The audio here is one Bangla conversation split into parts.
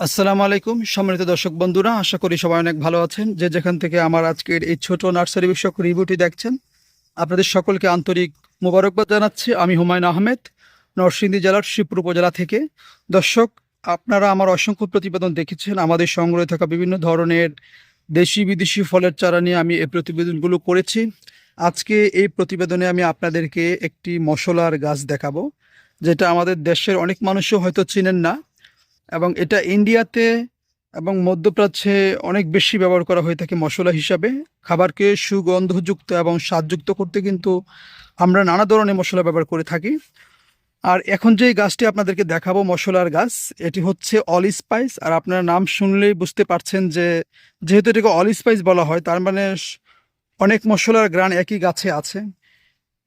আসসালামু আলাইকুম, সম্মানিত দর্শক বন্ধুরা, আশা করি সবাই অনেক ভালো আছেন। যে যেখান থেকে আমার আজকের এই ছোট নার্সারি বিষয়ক রিভিউটি দেখছেন, আপনাদের সকলকে আন্তরিক মোবারকবাদ জানাচ্ছি। আমি হুমায়ুন আহমেদ, নরসিংদী জেলার শিবপুর উপজেলা থেকে। দর্শক, আপনারা আমার অসংখ্য প্রতিবেদন দেখেছেন। আমাদের সংগ্রহে থাকা বিভিন্ন ধরনের দেশি বিদেশি ফলের চারা নিয়ে আমি এই প্রতিবেদনগুলো করেছি। আজকে এই প্রতিবেদনে আমি আপনাদেরকে একটি মশলার গাছ দেখাবো, যেটা আমাদের দেশের অনেক মানুষও হয়তো চিনেন না। এবং এটা ইন্ডিয়াতে এবং মধ্যপ্রাচ্যে অনেক বেশি ব্যবহার করা হয়ে থাকে মশলা হিসাবে। খাবারকে সুগন্ধযুক্ত এবং স্বাদযুক্ত করতে কিন্তু আমরা নানা ধরনের মশলা ব্যবহার করে থাকি। আর এখন যে গাছটি আপনাদেরকে দেখাবো, মশলার গাছ, এটি হচ্ছে অল স্পাইস। আর আপনার নাম শুনলেই বুঝতে পারছেন যে, যেহেতু এটাকে অল স্পাইস বলা হয়, তার মানে অনেক মশলার গ্রান একই গাছে আছে।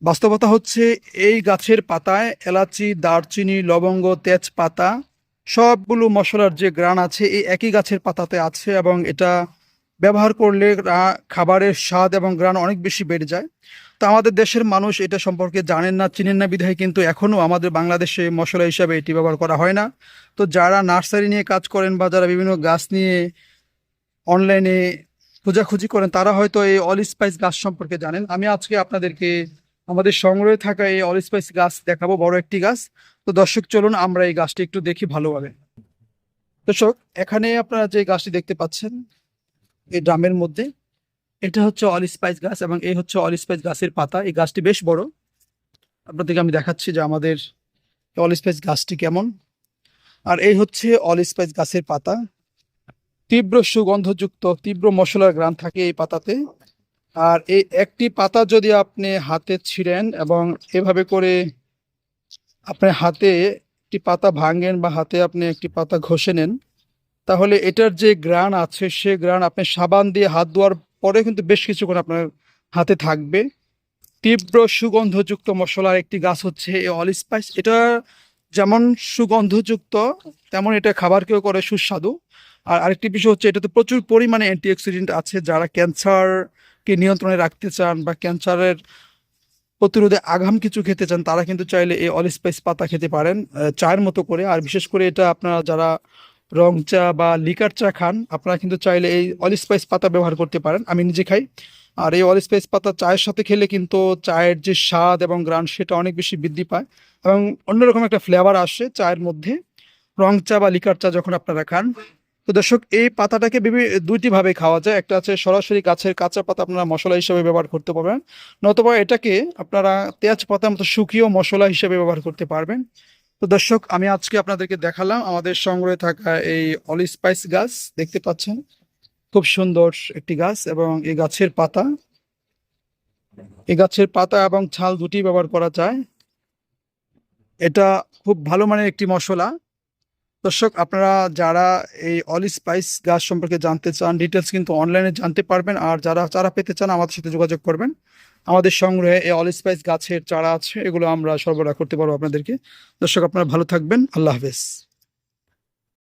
বাস্তবতা হচ্ছে, এই গাছের পাতায় এলাচি, দারচিনি, লবঙ্গ, তেজপাতা সবগুলো মশলার যে গ্রান আছে, এই একই গাছের পাতাতে আছে এবং এটা ব্যবহার করলে খাবারের স্বাদ এবং গ্রান অনেক বেশি বেড়ে যায়। তো আমাদের দেশের মানুষ এটা সম্পর্কে জানেন না, চিনেন না বিধায় কিন্তু এখনও আমাদের বাংলাদেশে মশলা হিসাবে এটি ব্যবহার করা হয় না। তো যারা নার্সারি নিয়ে কাজ করেন বা যারা বিভিন্ন গাছ নিয়ে অনলাইনে খোঁজাখুঁজি করেন, তারা হয়তো এই অল স্পাইস গাছ সম্পর্কে জানেন। আমি আজকে আপনাদেরকে আমাদের সংগ্রহে থাকা এই অল স্পাইস গাছ দেখাবো, বড় একটি গাছ। তো দর্শক, চলুন আমরা এই গাছটি একটু দেখি ভালোভাবে। দর্শক, এখানে আপনারা যে গাছটি দেখতে পাচ্ছেন, এই ড্রামের মধ্যে, এটা হচ্ছে অল স্পাইস গাছ এবং এই হচ্ছে অল স্পাইস গাছের পাতা। এই গাছটি বেশ বড়। আপনাদেরকে আমি দেখাচ্ছি যে আমাদের অল স্পাইস গাছটি কেমন। আর এই হচ্ছে অল স্পাইস গাছের পাতা। তীব্র সুগন্ধযুক্ত, তীব্র মশলার গ্রান থাকে এই পাতাতে। আর এই একটি পাতা যদি আপনি হাতে ছিঁড়েন এবং এভাবে করে আপনি হাতে একটি পাতা ভাঙেন বা হাতে আপনি একটি পাতা ঘষে নেন, তাহলে এটার যে গ্রান আছে, সে গ্রান আপনি সাবান দিয়ে হাত ধোয়ার পরে কিন্তু বেশ কিছুক্ষণ আপনার হাতে থাকবে। তীব্র সুগন্ধযুক্ত মশলার একটি গাছ হচ্ছে এই অল স্পাইস। এটা যেমন সুগন্ধযুক্ত, তেমন এটা খাবার খাবারকেও করে সুস্বাদু। আর আরেকটি বিষয় হচ্ছে, এটাতে প্রচুর পরিমাণে অ্যান্টিঅক্সিডেন্ট আছে, যারা ক্যান্সারকে নিয়ন্ত্রণে রাখতে চান বা ক্যান্সারের প্রতিরোধে আগাম কিছু খেতে চান, তারা কিন্তু চাইলে এই অল স্পাইস পাতা খেতে পারেন চায়ের মতো করে। আর বিশেষ করে এটা আপনারা যারা রং চা বা লিকার চা খান, আপনারা কিন্তু চাইলে এই অল স্পাইস পাতা ব্যবহার করতে পারেন। আমি নিজে খাই। আর এই অল স্পাইস পাতা চায়ের সাথে খেলে কিন্তু চায়ের যে স্বাদ এবং গ্রান, সেটা অনেক বেশি বৃদ্ধি পায় এবং অন্যরকম একটা ফ্লেভার আসে চায়ের মধ্যে। রং চা বা লিকার চা যখন আপনারা খান তো দর্শক, এই পাতাটাকে দুইটি ভাবে খাওয়া যায়। একটা আছে সরাসরি গাছের কাঁচা পাতা আপনারা মশলা হিসেবে ব্যবহার করতে পারবেন। নতুবা এটাকে আপনারা তেজপাতার মতো শুকিয়েও মশলা হিসেবে ব্যবহার করতে পারবেন। তো দর্শক, আমি আজকে আপনাদেরকে দেখালাম আমাদের সংগ্রহে থাকা এই অল স্পাইস গাছ। দেখতে পাচ্ছেন? খুব সুন্দর একটি গাছ এবং এই গাছের পাতা। এই গাছের পাতা এবং ছাল দুটি ব্যবহার করা যায়। এটা খুব ভালো মানের একটি মশলা। দর্শক, আপনারা যারা এই অল স্পাইস গাছ সম্পর্কে জানতে চান ডিটেলস কিন্তু অনলাইনে জানতে পারবেন। আর যারা চারা পেতে চান, আমাদের সাথে যোগাযোগ করবেন। আমাদের সংগ্রহে এই অল স্পাইস গাছের চারা আছে, এগুলো আমরা সরবরাহ করতে পারব আপনাদেরকে। দর্শক, আপনারা ভালো থাকবেন। আল্লাহ হাফেজ।